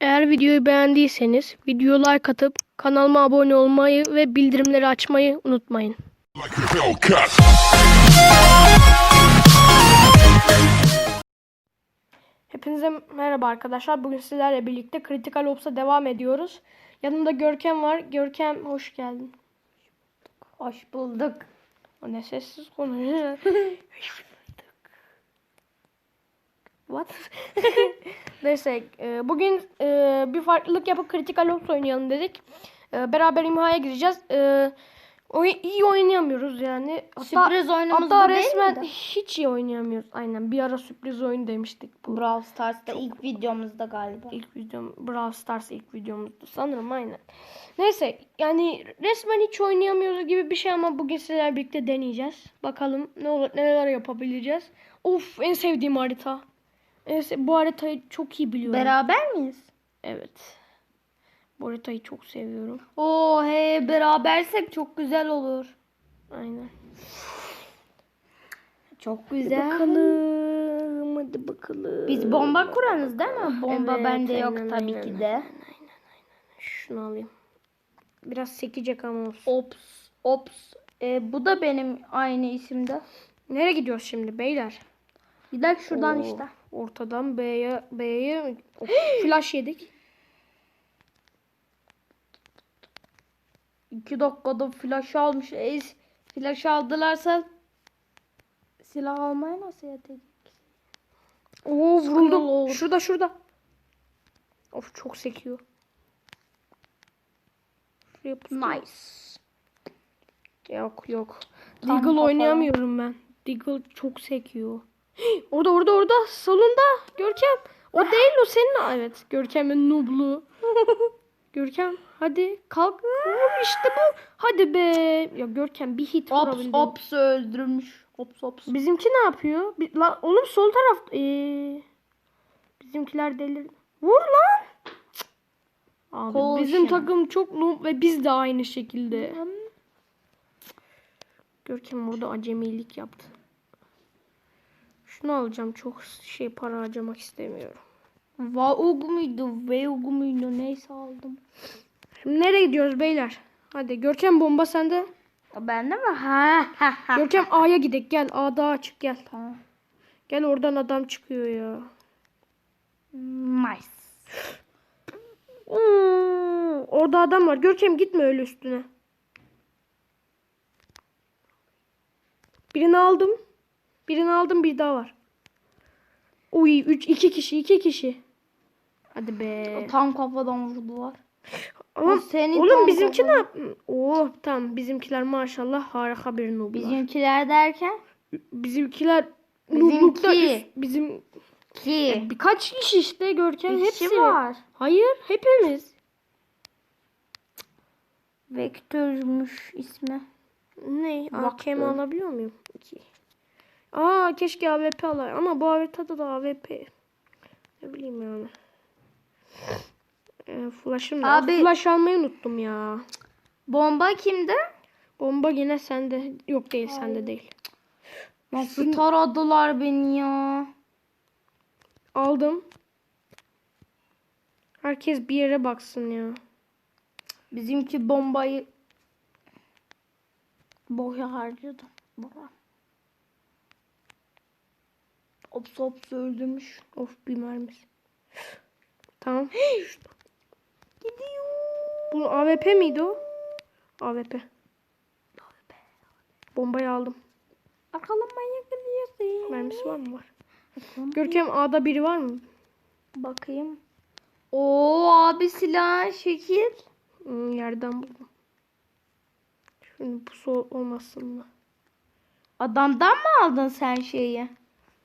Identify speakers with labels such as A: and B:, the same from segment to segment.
A: Eğer videoyu beğendiyseniz video like atıp kanalıma abone olmayı ve bildirimleri açmayı unutmayın. Hepinize merhaba arkadaşlar. Bugün sizlerle birlikte Critical Ops'a devam ediyoruz. Yanımda Görkem var. Görkem hoş geldin.
B: Hoş bulduk.
A: O ne sessiz konuşuyor. What? Neyse e, bugün e, bir farklılık yapıp Critical Ops oynayalım dedik. E, beraber imhaya gireceğiz. E, oy- iyi oynayamıyoruz yani. Hatta,
B: Sürpriz oyunumuz
A: hatta
B: değil
A: resmen
B: miydi?
A: hiç iyi oynayamıyoruz. Aynen bir ara sürpriz oyun demiştik. Bu
B: Brawl Stars'ta ilk videomuzda galiba.
A: ilk videom Brawl Stars ilk videomuzdu sanırım aynen. Neyse yani resmen hiç oynayamıyoruz gibi bir şey ama bugün sizlerle birlikte deneyeceğiz. Bakalım ne olur neler yapabileceğiz. Of en sevdiğim harita. Se- bu haritayı çok iyi biliyorum.
B: Beraber miyiz?
A: evet. Bu haritayı çok seviyorum.
B: Oo he berabersek çok güzel olur.
A: Aynen.
B: Çok güzel.
A: Bakalım hadi bakalım.
B: Biz bomba kuranız değil mi? Bomba
A: Evet,
B: bende yok
A: aynen,
B: tabii
A: aynen,
B: ki de.
A: Şunu alayım. Biraz sekecek ama olsun.
B: Ops. Ops. E, bu da benim aynı isimde.
A: Nereye gidiyoruz şimdi beyler?
B: Gidelim şuradan
A: Oo,
B: işte.
A: Ortadan B'ye B'ye flash yedik.
B: İki dakikada flash almış. E, flash aldılarsa silah almaya nasıl yetecek?
A: Oo vuruldum. Şurada şurada. Of çok sekiyor.
B: Nice.
A: Yok yok.
B: Kafadan.
A: oynayamıyorum ben. Deagle çok sekiyor. orada orada orada salonda Görkem. O değil o senin. Evet Görkem'in nublu. Görkem hadi kalk. Vur işte bu. Hadi be. Ya Görkem bir hit
B: Ops
A: vurabildin.
B: ops öldürmüş. Ops ops.
A: Bizimki ne yapıyor? Bir, lan oğlum sol taraf. Ee, bizimkiler delir. Vur lan. Cık. Abi
B: Kol
A: bizim
B: işi.
A: takım çok noob ve biz de aynı şekilde. Görkem burada acemilik yaptı. Şunu alacağım. Çok şey para harcamak istemiyorum.
B: Vaug muydu? Veug muydu? Neyse aldım.
A: Şimdi nereye gidiyoruz beyler? Hadi Görkem bomba sende.
B: Bende mi? Ha ha ha.
A: Görkem A'ya gidek gel. A daha açık gel.
B: Tamam.
A: Gel oradan adam çıkıyor ya.
B: Nice.
A: Oo, orada adam var. Görkem gitme öyle üstüne. Birini aldım. Birini aldım bir daha var. Uy 3 2 kişi 2 kişi. Hadi be.
B: Tam kafadan vurdular.
A: Ama
B: o senin
A: oğlum bizimki ne
B: kafan.
A: yap? Oo tamam bizimkiler maşallah harika bir nooblar.
B: Bizimkiler derken
A: Bizimkiler
B: Bizimki.
A: nooblukta bizim
B: ki
A: birkaç kişi işte Görkem
B: bir
A: hepsi
B: kişi var.
A: Hayır hepimiz.
B: Vektörmüş ismi.
A: Ne?
B: Öyle.
A: alabiliyor muyum? İki. Aa keşke AWP alayım ama bu haritada da AWP. Ne bileyim yani. Ee, flash'ım da.
B: Abi-
A: Flash almayı unuttum ya.
B: Bomba kimde?
A: Bomba yine sende. Yok değil sende değil.
B: Nasıl taradılar beni ya?
A: Aldım. Herkes bir yere baksın ya.
B: Bizimki bombayı boya harcadı. Baba. Ops ops öldürmüş.
A: Of bir mermisi. Tamam.
B: Gidiyor.
A: Bu AWP miydi o? AWP. Bombayı aldım.
B: Bakalım manyak gidiyorsun.
A: Mermisi var mı? Var. Görkem A'da biri var mı?
B: Bakayım. Oo abi silah şekil.
A: Hmm, yerden buldum. Şimdi bu sol olmasın mı?
B: Adamdan mı aldın sen şeyi?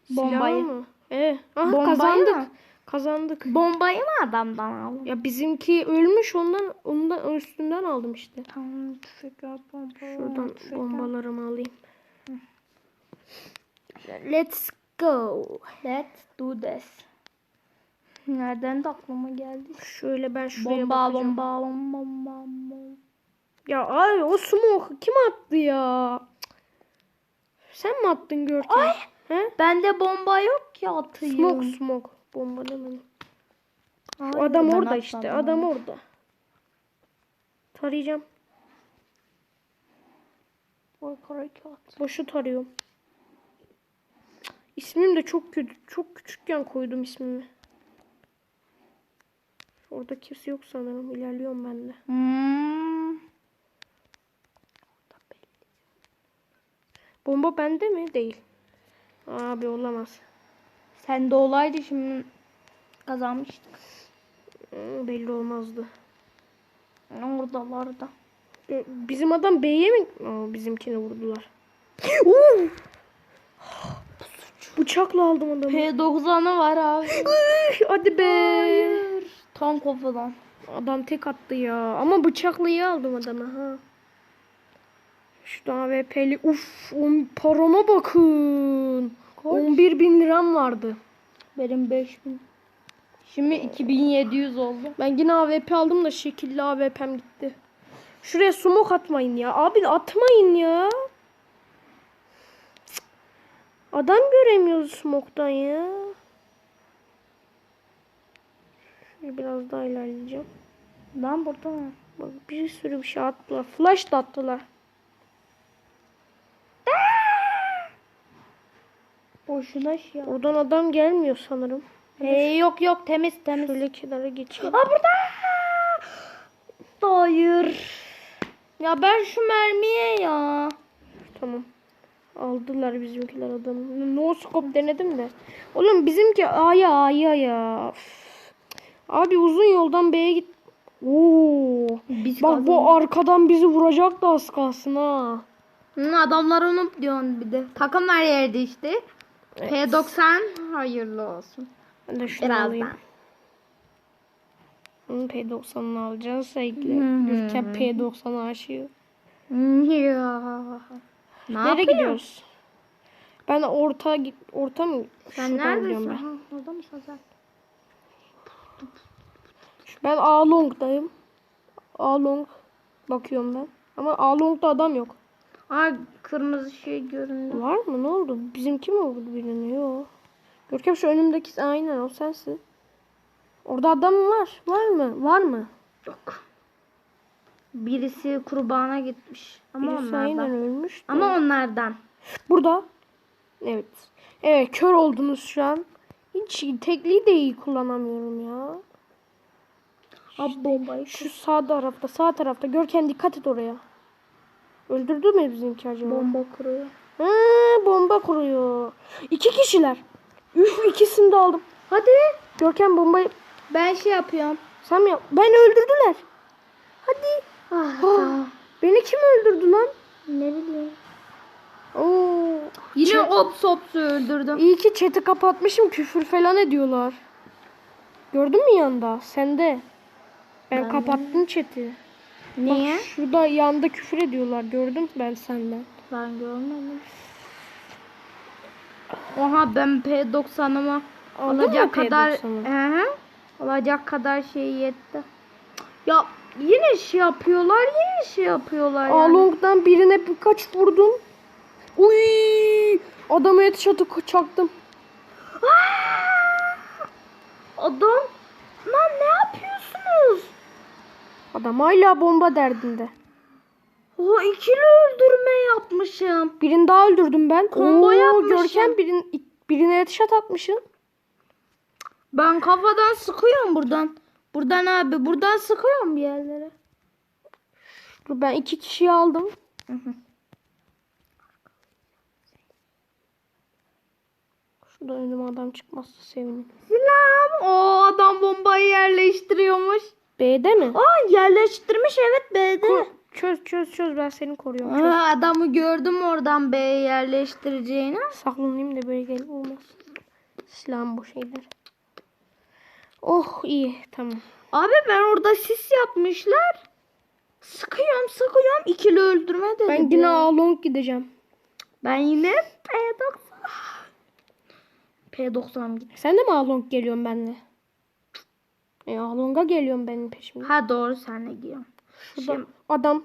B: Bombayı.
A: Silahı mı? Ee, aha,
B: Bombayı
A: kazandık.
B: mı?
A: Kazandık.
B: Bombayı mı adamdan aldın?
A: Ya bizimki ölmüş ondan ondan üstünden aldım işte.
B: Tamam tüfek al bomba.
A: Şuradan
B: tüfek al.
A: bombalarımı alayım. Let's go.
B: Let's do this. Nereden de aklıma geldi?
A: Şöyle ben şuraya
B: Bomba
A: bakacağım.
B: bomba bomba bomba bomba.
A: Ya ay o smoke kim attı ya? Sen mi attın Görkem?
B: Ay!
A: He?
B: Bende bomba yok ki atayım.
A: Smoke smoke. Bomba demedim.
B: Ay.
A: adam orada işte. Adam orada. Tarayacağım. Boşu tarıyorum. İsmim de çok kötü. Çok küçükken koydum ismimi. Orada kimse yok sanırım. İlerliyorum ben de.
B: Hmm.
A: Bomba bende mi? Değil. Abi olamaz.
B: Sen de olaydı şimdi kazanmıştık.
A: Hmm, belli olmazdı.
B: Oradalarda.
A: Ee, Bizim adam B'ye mi? Aa, bizimkini vurdular. Bıçakla aldım adamı.
B: P90'ı var abi.
A: Hadi be.
B: Tam kafadan.
A: Adam tek attı ya. Ama bıçakla iyi aldım adamı ha. Şu AWP'li. Uf on, parama bakın. 11 bin liram vardı.
B: Benim 5000. Şimdi 2700 oldu.
A: Ben yine AWP aldım da şekilli AWP'm gitti. Şuraya smoke atmayın ya. Abi atmayın ya. Adam göremiyoruz smoke'tan ya. Şöyle biraz daha ilerleyeceğim.
B: Ben burada mı?
A: Bak bir sürü bir şey attılar. Flash da attılar.
B: Boşuna şey yap.
A: Oradan adam gelmiyor sanırım.
B: Hey, yok yok temiz temiz.
A: Şöyle kenara geçeyim.
B: Aa burada. Hayır. Ya ben şu mermiye ya.
A: Tamam. Aldılar bizimkiler adamı. No scope denedim de. Oğlum bizimki A'ya A'ya ya. Üf. Abi uzun yoldan B'ye git. Oo.
B: Biz
A: Bak bu arkadan bizi vuracak da az kalsın ha.
B: Hı, adamlar onu diyorsun bir de. Takımlar yerde işte. P90 hayırlı olsun.
A: Ben de şunu alayım.
B: Birazdan.
A: Hı, P90'ını alacağız. Sevgili. Gürken P90 aşığı.
B: Ya. Ne
A: Nereye gidiyoruz? Ben orta orta mı?
B: Sen
A: Şuradan
B: neredesin?
A: ben.
B: Ha, orada mısın sen?
A: Ben A long'dayım. A long bakıyorum ben. Ama A long'da adam yok.
B: Aa kırmızı şey göründü.
A: Var mı? Ne oldu? Bizimki mi vurdu birini? Yok. Görkem şu önümdeki aynen o sensin. Orada adam var? Var mı? Var mı?
B: Yok. Birisi kurbana gitmiş. Ama
A: Birisi aynen
B: onlardan.
A: ölmüş. de.
B: Ama onlardan.
A: Burada. Evet. Evet kör oldunuz şu an. Hiç tekliği de iyi kullanamıyorum ya.
B: Abi bombayı.
A: Şu sağ tarafta, sağ tarafta. Görkem dikkat et oraya. Öldürdü mü bizimki acaba?
B: Bomba kuruyor.
A: Ha, bomba kuruyor. İki kişiler. Üf ikisini de aldım. Hadi. Görkem bombayı
B: Ben şey yapıyorum.
A: sen mi yap? Ben öldürdüler. Hadi.
B: Ah,
A: Ah,
B: tamam.
A: Beni kim öldürdü lan?
B: Ne bileyim.
A: Oo.
B: Yine
A: Çe-
B: ops opsu öldürdüm.
A: İyi ki chat'i kapatmışım. Küfür falan ediyorlar. Gördün mü yanda? Sende. Ben,
B: Ben-
A: kapattım chat'i.
B: Niye?
A: Bak şurada yanda küfür ediyorlar. Gördüm ben senden.
B: Ben görmedim. Oha ben P90'ıma
A: Aldın mı
B: alacak kadar
A: P90'ı?
B: Hı alacak kadar şey yetti. Ya yine şey yapıyorlar, yine şey yapıyorlar yani.
A: Along'dan birine birkaç vurdum. Uy! Adamı headshot'ı çaktım.
B: Adam lan ne yapıyorsunuz?
A: Adam hala bomba derdinde.
B: O ikili öldürme yapmışım.
A: Birini daha öldürdüm ben.
B: Combo
A: Oo,
B: yapmışım.
A: Görkem birin, birine headshot atmışsın.
B: Ben kafadan sıkıyorum buradan. Buradan abi buradan sıkıyorum bir yerlere.
A: Dur ben iki kişiyi aldım. Şurada önüme adam çıkmazsa sevinirim.
B: Selam. O adam bombayı yerleştiriyormuş.
A: B'de mi?
B: Aa yerleştirmiş evet B'de.
A: Ko- Çöz çöz çöz ben seni koruyorum. Çöz.
B: Aa, adamı gördüm oradan B'ye yerleştireceğini.
A: Saklanayım da böyle gelip olmaz. Silahım boş gider. Oh iyi tamam.
B: Abi ben orada sis yapmışlar. Sıkıyorum sıkıyorum ikili öldürme dedi.
A: Ben yine A long gideceğim.
B: Ben yine P90. P90 gitti.
A: Sen de mi A long geliyorsun benimle? E, A long'a geliyorum benim peşimde.
B: Ha doğru senle gidiyorum.
A: Şurada
B: Şimdi
A: adam.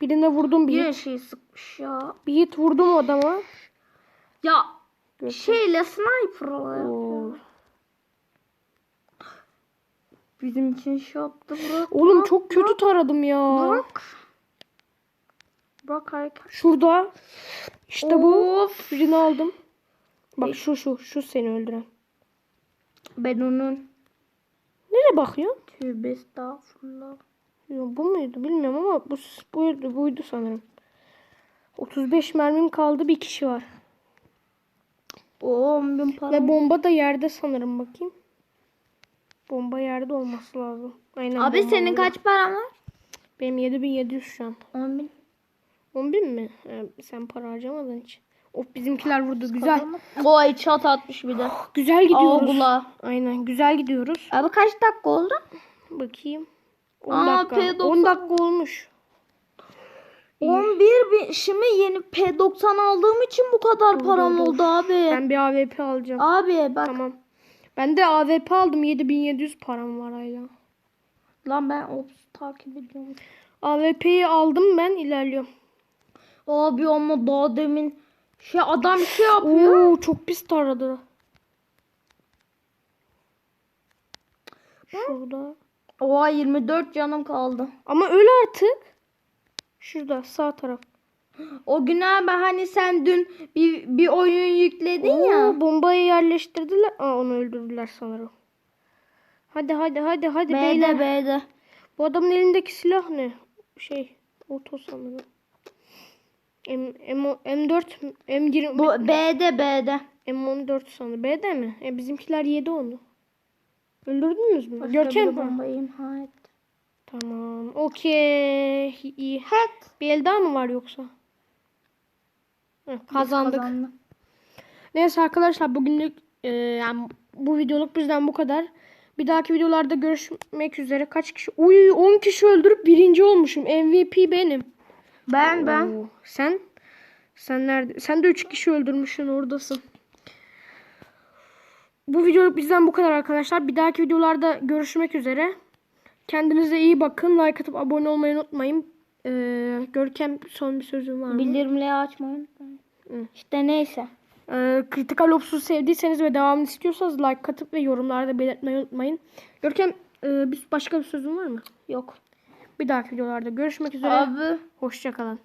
A: Birine vurdum bir hit.
B: şey sıkmış ya.
A: Bir hit vurdum adama.
B: Ya
A: Göster.
B: şeyle sniper oluyor. Bizim için şey yaptı Burak.
A: Oğlum
B: Burak,
A: çok kötü taradım ya.
B: Burak. Burak harika.
A: Şurada. İşte bu.
B: Of.
A: Birini aldım. Bak şu şu şu seni öldüren.
B: Ben onun
A: Nereye bakıyor?
B: tövbe estağfurullah.
A: Yo, bu muydu bilmiyorum ama bu buydu, buydu sanırım. 35 mermim kaldı bir kişi var.
B: O 10 bin para.
A: Ve bomba da yerde sanırım bakayım. Bomba yerde olması lazım. Aynen
B: Abi senin
A: burada.
B: kaç paran var?
A: Benim 7700 şu an.
B: 10 bin.
A: 10 bin mi? He, sen para harcamadın hiç. Of bizimkiler vurdu güzel.
B: Vay çat atmış bir de.
A: Güzel gidiyoruz.
B: Abla.
A: Aynen güzel gidiyoruz.
B: Abi kaç dakika oldu?
A: Bakayım. 10
B: Aa,
A: dakika.
B: P90.
A: 10 dakika olmuş.
B: 11 bin. Şimdi yeni P90 aldığım için bu kadar
A: Dur,
B: param
A: dur,
B: oldu abi.
A: Ben bir AWP alacağım.
B: Abi bak.
A: Tamam. Ben de AWP aldım. 7700 param var hala.
B: Lan ben ops takip ediyorum.
A: AWP'yi aldım ben ilerliyorum.
B: Abi ama daha demin şey adam şey yapıyor.
A: Oo çok pis taradı. Şurada.
B: Oha 24 canım kaldı.
A: Ama öl artık. Şurada sağ taraf.
B: O gün abi hani sen dün bir, bir oyun yükledin ya.
A: Oo, bombayı yerleştirdiler. Aa onu öldürdüler sanırım. Hadi hadi hadi hadi beyler.
B: B'de B'de.
A: Bu adamın elindeki silah ne? Şey oto sanırım. M, M, M4 M20
B: Bu B'de B'de.
A: M14 sanırım. B'de mi? E, bizimkiler yedi onu. Öldürdünüz mü? Görkem.
B: imha et.
A: Tamam. Okey. İyi.
B: Het.
A: Bir el daha mı var yoksa? Heh, kazandık.
B: Kazandı.
A: Neyse arkadaşlar bugünlük e, yani bu videoluk bizden bu kadar. Bir dahaki videolarda görüşmek üzere. Kaç kişi? Uy 10 kişi öldürüp birinci olmuşum. MVP benim.
B: Ben ben.
A: Oo, Sen? Sen nerede? Sen de 3 kişi öldürmüşsün oradasın. Bu videoluk bizden bu kadar arkadaşlar. Bir dahaki videolarda görüşmek üzere. Kendinize iyi bakın. Like atıp abone olmayı unutmayın. Ee, Görkem son bir sözün var mı?
B: Bildirimleri açmayı unutmayın. İşte neyse.
A: Ee, Critical Ops'u sevdiyseniz ve devamını istiyorsanız like atıp ve yorumlarda belirtmeyi unutmayın. Görkem e, bir başka bir sözün var mı?
B: Yok.
A: Bir dahaki videolarda görüşmek üzere.
B: Abi.
A: Hoşçakalın.